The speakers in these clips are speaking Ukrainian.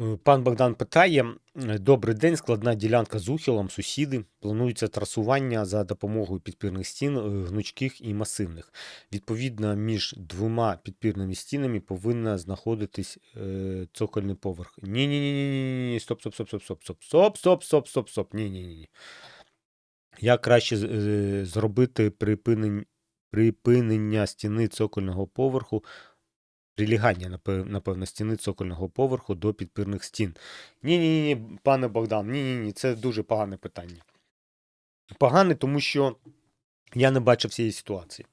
Е, Пан Богдан питає: е, Добрий день, складна ділянка з ухилом, сусіди. Планується трасування за допомогою підпірних стін, е, гнучких і масивних. Відповідно, між двома підпірними стінами повинна знаходитись е, цокольний поверх. Ні, ні, ні, ні, ні, стоп, стоп, стоп, стоп, стоп, стоп, стоп, стоп, стоп, стоп, стоп. Ні, ні, ні. Як краще е, зробити припинення стіни цокольного поверху прилягання, напевно, стіни цокольного поверху до підпірних стін. Ні, ні, ні, пане Богдан, ні, ні, ні, це дуже погане питання. Погане, тому що я не бачив цієї ситуації.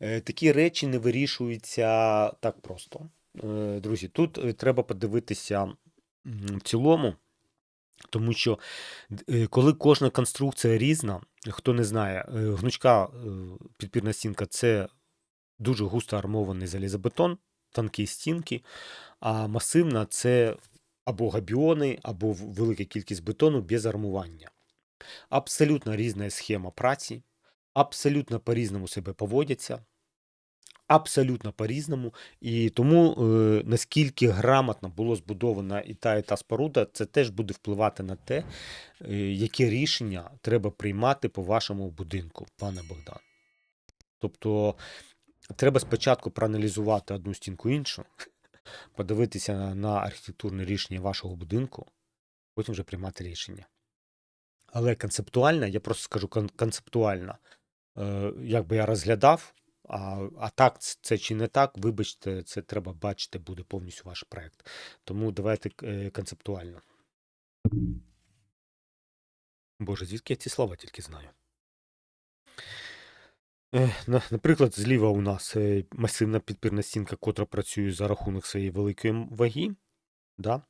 Е, Такі речі не вирішуються так просто. Е, Друзі, тут е, треба подивитися в цілому, тому що коли кожна конструкція різна, хто не знає, гнучка підпірна стінка це дуже густо армований залізобетон, тонкі стінки, а масивна це або габіони, або велика кількість бетону без армування. Абсолютно різна схема праці, абсолютно по-різному себе поводяться, абсолютно по-різному. І тому е, наскільки грамотно було збудована і та, і та споруда, це теж буде впливати на те, е, яке рішення треба приймати по вашому будинку, пане Богдан. Тобто треба спочатку проаналізувати одну стінку іншу, подивитися на, архітектурне рішення вашого будинку, потім вже приймати рішення. Але концептуально, я просто скажу концептуально, е, як би я розглядав, а, а так це чи не так, вибачте, це треба бачити, буде повністю ваш проект. Тому давайте е, концептуально. Боже, звідки я ці слова тільки знаю? На- Наприклад, зліва у нас е, масивна підпірна стінка, котра працює за рахунок своєї великої ваги. Да?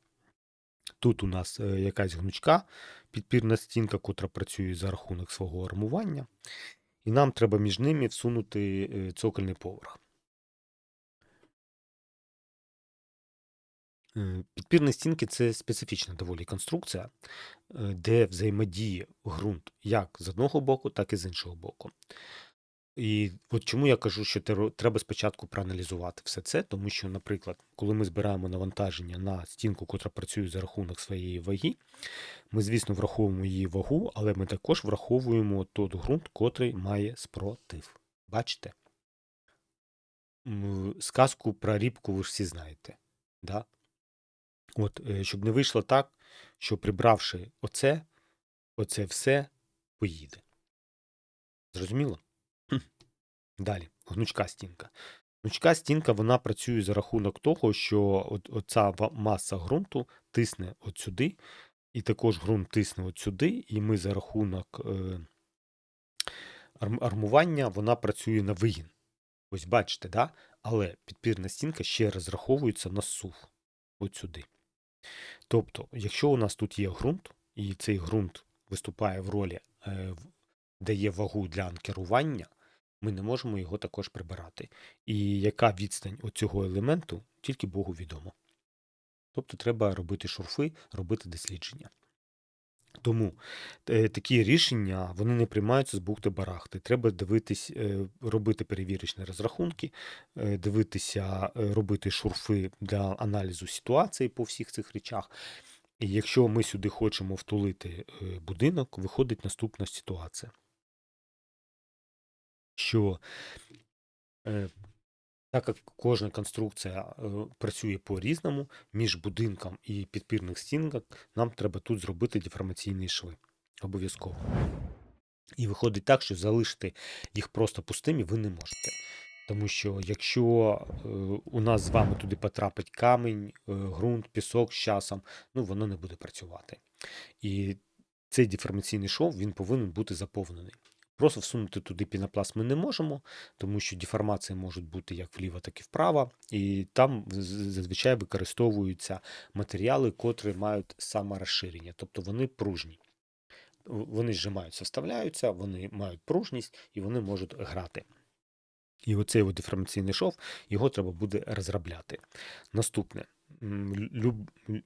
Тут у нас е, якась гнучка підпірна стінка, котра працює за рахунок свого армування. І нам треба між ними всунути е, цокольний поверх. Підпірні стінки це специфічна доволі конструкція, де взаємодіє ґрунт як з одного боку, так і з іншого боку. І от чому я кажу, що треба спочатку проаналізувати все це, тому що, наприклад, коли ми збираємо навантаження на стінку, котра працює за рахунок своєї ваги, ми, звісно, враховуємо її вагу, але ми також враховуємо той ґрунт, котрий має спротив. Бачите? Сказку про рібку ви ж всі знаєте. Да? От, е, щоб не вийшло так, що прибравши оце, оце все поїде. Зрозуміло? Далі, гнучка стінка. Гнучка стінка вона працює за рахунок того, що от, оця маса ґрунту тисне от сюди, і також ґрунт тисне от сюди, і ми за рахунок е, армування вона працює на вигін. Ось бачите, да? але підпірна стінка ще розраховується на сув от сюди. Тобто, якщо у нас тут є ґрунт, і цей ґрунт виступає в ролі, е, дає вагу для анкерування, ми не можемо його також прибирати. І яка відстань цього елементу, тільки Богу відомо. Тобто треба робити шурфи, робити дослідження. Тому е, такі рішення вони не приймаються з бухти-барахти. Треба дивитись, е, робити перевірочні розрахунки, е, дивитися, е, робити шурфи для аналізу ситуації по всіх цих речах. І якщо ми сюди хочемо втулити е, будинок, виходить наступна ситуація. Що е, так як кожна конструкція е, працює по-різному, між будинком і підпірних стінок нам треба тут зробити деформаційні шви. Обов'язково. І виходить так, що залишити їх просто пустими ви не можете. Тому що якщо е, у нас з вами туди потрапить камінь, е, ґрунт, пісок з часом, ну воно не буде працювати. І цей деформаційний шов він повинен бути заповнений. Просто всунути туди пінопласт ми не можемо, тому що деформації можуть бути як вліво, так і вправо. І там зазвичай використовуються матеріали, котрі мають саморозширення, тобто вони пружні. Вони зжимаються, вставляються, вони мають пружність і вони можуть грати. І оцей деформаційний шов, його треба буде розробляти. Наступне.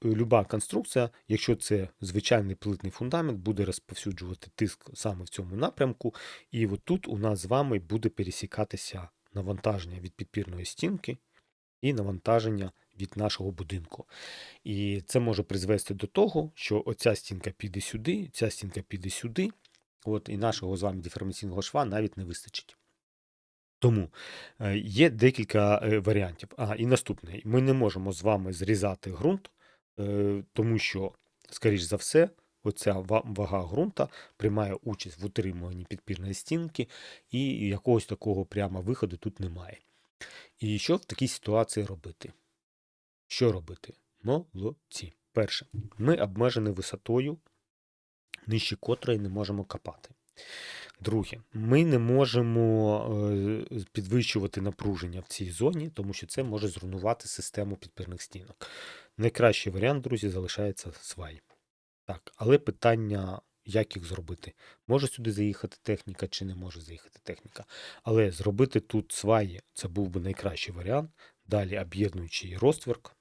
Люба конструкція, якщо це звичайний плитний фундамент, буде розповсюджувати тиск саме в цьому напрямку. І от тут у нас з вами буде пересікатися навантаження від підпірної стінки і навантаження від нашого будинку. І це може призвести до того, що оця стінка піде сюди, ця стінка піде сюди, от, і нашого з вами деформаційного шва навіть не вистачить. Тому е, є декілька е, варіантів. А, і наступне: ми не можемо з вами зрізати ґрунт, е, тому що, скоріш за все, оця вага ґрунта приймає участь в утримуванні підпірної стінки, і якогось такого прямо виходу тут немає. І що в такій ситуації робити? Що робити? Молодці. Перше, ми обмежені висотою, нижче котрої не можемо копати. Друге, ми не можемо е, підвищувати напруження в цій зоні, тому що це може зруйнувати систему підпірних стінок. Найкращий варіант, друзі, залишається свай. Так, але питання, як їх зробити? Може сюди заїхати техніка чи не може заїхати техніка. Але зробити тут сваї це був би найкращий варіант. Далі об'єднуючий розтвірк.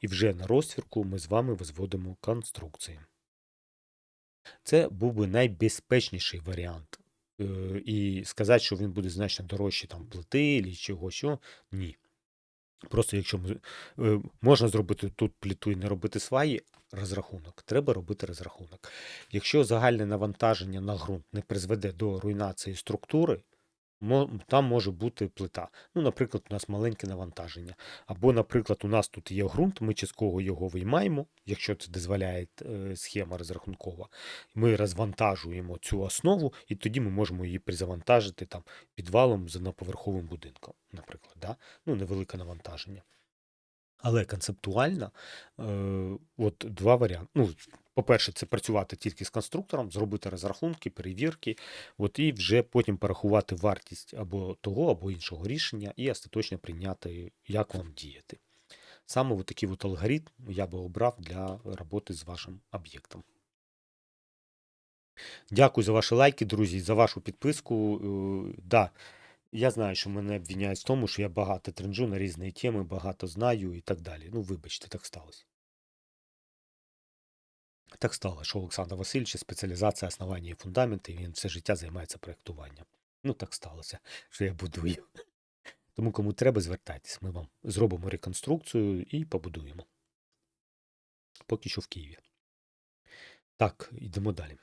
І вже на розтвірку ми з вами визводимо конструкції. Це був би найбезпечніший варіант. Е, І сказати, що він буде значно дорожче там плити чи чого що, ні. Просто якщо е, можна зробити тут пліту і не робити сваї, розрахунок. Треба робити розрахунок. Якщо загальне навантаження на ґрунт не призведе до руйнації структури, там може бути плита. Ну, наприклад, у нас маленьке навантаження. Або, наприклад, у нас тут є ґрунт, ми частково його виймаємо, якщо це дозволяє е, схема розрахункова. Ми розвантажуємо цю основу, і тоді ми можемо її призавантажити там підвалом з одноповерховим будинком, наприклад. Да? Ну, невелике навантаження. Але концептуально, е, от два варіанти. Ну, по-перше, це працювати тільки з конструктором, зробити розрахунки, перевірки, от, і вже потім порахувати вартість або того, або іншого рішення, і остаточно прийняти, як вам діяти. Саме от такий от алгоритм я би обрав для роботи з вашим об'єктом. Дякую за ваші лайки, друзі, за вашу підписку. Е, Да, я знаю, що мене обвиняють в тому, що я багато тренджу на різні теми, багато знаю і так далі. Ну, вибачте, так сталося. Так стало, що Олександр Васильовича спеціалізація основання і фундаменти, і він все життя займається проєктуванням. Ну, так сталося, що я будую. Тому кому треба, звертайтесь. Ми вам зробимо реконструкцію і побудуємо. Поки що в Києві. Так, йдемо далі.